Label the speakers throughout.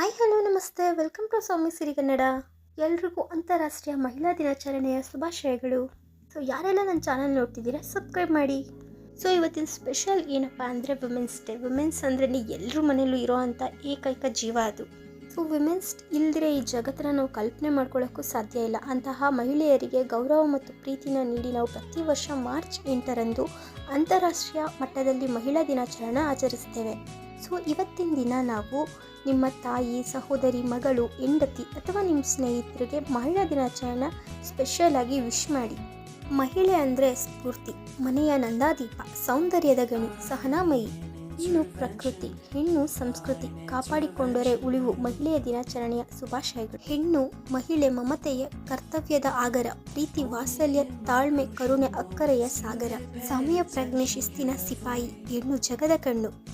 Speaker 1: Hi hello ನಮಸ್ತೆ. Welcome to Swami Sirigannada ಎಲ್ರಿಗೂ ಅಂತಾರಾಷ್ಟ್ರೀಯ ಮಹಿಳಾ ದಿನಾಚರಣೆಯ ಶುಭಾಶಯಗಳು. ಸೊ ಯಾರೆಲ್ಲ ನನ್ನ ಚಾನಲ್ ನೋಡ್ತಿದ್ದೀರಾ ಸಬ್ಸ್ಕ್ರೈಬ್ ಮಾಡಿ. ಸೊ ಇವತ್ತಿನ ಸ್ಪೆಷಲ್ ಏನಪ್ಪ ಅಂದರೆ ವುಮೆನ್ಸ್ ಡೇ ವುಮೆನ್ಸ್ ಅಂದ್ರೆ ಎಲ್ಲರ ಮನೇಲೂ ಇರೋ ಅಂಥ ಏಕೈಕ ಜೀವ ಅದು. ಸೊ ವುಮೆನ್ಸ್ ಇಲ್ಲದ್ರೆ ಈ ಜಗತ್ತನ್ನ ನಾವು ಕಲ್ಪನೆ ಮಾಡ್ಕೊಳ್ಳೋಕ್ಕೂ ಸಾಧ್ಯ ಇಲ್ಲ. ಅಂತಹ ಮಹಿಳೆಯರಿಗೆ ಗೌರವ ಮತ್ತು ಪ್ರೀತಿನ ನೀಡಿ ನಾವು ಪ್ರತಿ ವರ್ಷ ಮಾರ್ಚ್ ಎಂಟರಂದು ಅಂತಾರಾಷ್ಟ್ರೀಯ ಮಟ್ಟದಲ್ಲಿ ಮಹಿಳಾ ದಿನಾಚರಣೆ ಆಚರಿಸ್ತೇವೆ. ಸೊ ಇವತ್ತಿನ ದಿನ ನಾವು ನಿಮ್ಮ ತಾಯಿ, ಸಹೋದರಿ, ಮಗಳು, ಹೆಂಡತಿ ಅಥವಾ ನಿಮ್ಮ ಸ್ನೇಹಿತರಿಗೆ ಮಹಿಳಾ ದಿನಾಚರಣೆ ಸ್ಪೆಷಲ್ ಆಗಿ ವಿಶ್ ಮಾಡಿ. ಮಹಿಳೆ ಅಂದರೆ ಸ್ಫೂರ್ತಿ, ಮನೆಯ ನಂದಾದೀಪ, ಸೌಂದರ್ಯದ ಗಣಿ, ಸಹನಾಮಯಿ. ಹೆಣ್ಣು ಪ್ರಕೃತಿ, ಹೆಣ್ಣು, ಸಂಸ್ಕೃತಿ ಕಾಪಾಡಿಕೊಂಡರೆ ಉಳಿವು ಮಹಿಳೆಯ ದಿನಾಚರಣೆಯ ಶುಭಾಶಯಗಳು. ಹೆಣ್ಣು, ಮಹಿಳೆ ಮಮತೆಯ ಕರ್ತವ್ಯದ ಆಗರ, ಪ್ರೀತಿ, ವಾತ್ಸಲ್ಯ, ತಾಳ್ಮೆ, ಕರುಣೆ, ಅಕ್ಕರೆಯ ಸಾಗರ. ಸಮಯ ಪ್ರಜ್ಞೆ, ಶಿಸ್ತಿನ ಸಿಪಾಯಿ, ಹೆಣ್ಣು ಜಗದ ಕಣ್ಣು.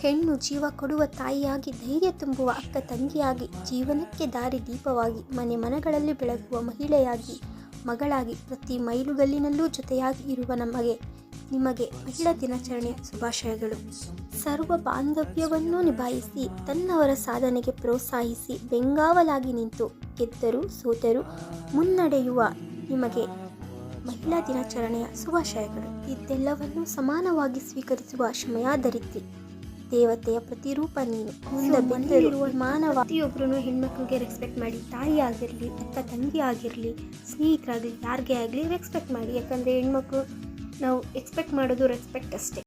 Speaker 1: ಹೆಣ್ಣು ಜೀವ ಕೊಡುವ ತಾಯಿಯಾಗಿ ಧೈರ್ಯ ತುಂಬುವ ಅಕ್ಕ ತಂಗಿಯಾಗಿ, ಜೀವನಕ್ಕೆ ದಾರಿ ದೀಪವಾಗಿ, ಮನೆ ಮನಗಳಲ್ಲಿ ಬೆಳಗುವ ಮಹಿಳೆಯಾಗಿ, ಮಗಳಾಗಿ, ಪ್ರತಿ ಮೈಲುಗಲ್ಲಿನಲ್ಲೂ ಜೊತೆಯಾಗಿ ಇರುವ ನಮಗೆ, ನಿಮಗೆ ಮಹಿಳಾ ದಿನಾಚರಣೆಯ ಶುಭಾಶಯಗಳು. ಸರ್ವ ಬಾಂಧವ್ಯವನ್ನೂ ನಿಭಾಯಿಸಿ, ತನ್ನವರ ಸಾಧನೆಗೆ ಪ್ರೋತ್ಸಾಹಿಸಿ ಬೆಂಗಾವಲಾಗಿ ನಿಂತು ಗೆದ್ದರು, ಸೋತರು, ಮುನ್ನಡೆಯುವ ನಿಮಗೆ ಮಹಿಳಾ ದಿನಾಚರಣೆಯ ಶುಭಾಶಯಗಳು. ಇದೆಲ್ಲವನ್ನು ಸಮಾನವಾಗಿ ಸ್ವೀಕರಿಸುವ ಕ್ಷಮೆಯಾಧರಿತ್ರಿ ದೇವತೆಯ ಪ್ರತಿರೂಪ ನೀನು. ಮುಂದೆ ಬಂದಿರುವ ಮಾನವ ಪ್ರತಿಯೊಬ್ಬರೂ ಹೆಣ್ಮಕ್ಳಿಗೆ ರೆಸ್ಪೆಕ್ಟ್ ಮಾಡಿ. ತಾಯಿ ಆಗಿರಲಿ ಅಕ್ಕ ತಂಗಿ ಆಗಿರಲಿ ಸ್ನೇಹಿತರಾಗಲಿ ಯಾರಿಗೆ ಆಗಲಿ ರೆಸ್ಪೆಕ್ಟ್ ಮಾಡಿ. ಯಾಕಂದರೆ ಹೆಣ್ಮಕ್ಳು ನಾವು ಎಕ್ಸ್ಪೆಕ್ಟ್ ಮಾಡೋದು ರೆಸ್ಪೆಕ್ಟ್ ಅಷ್ಟೇ.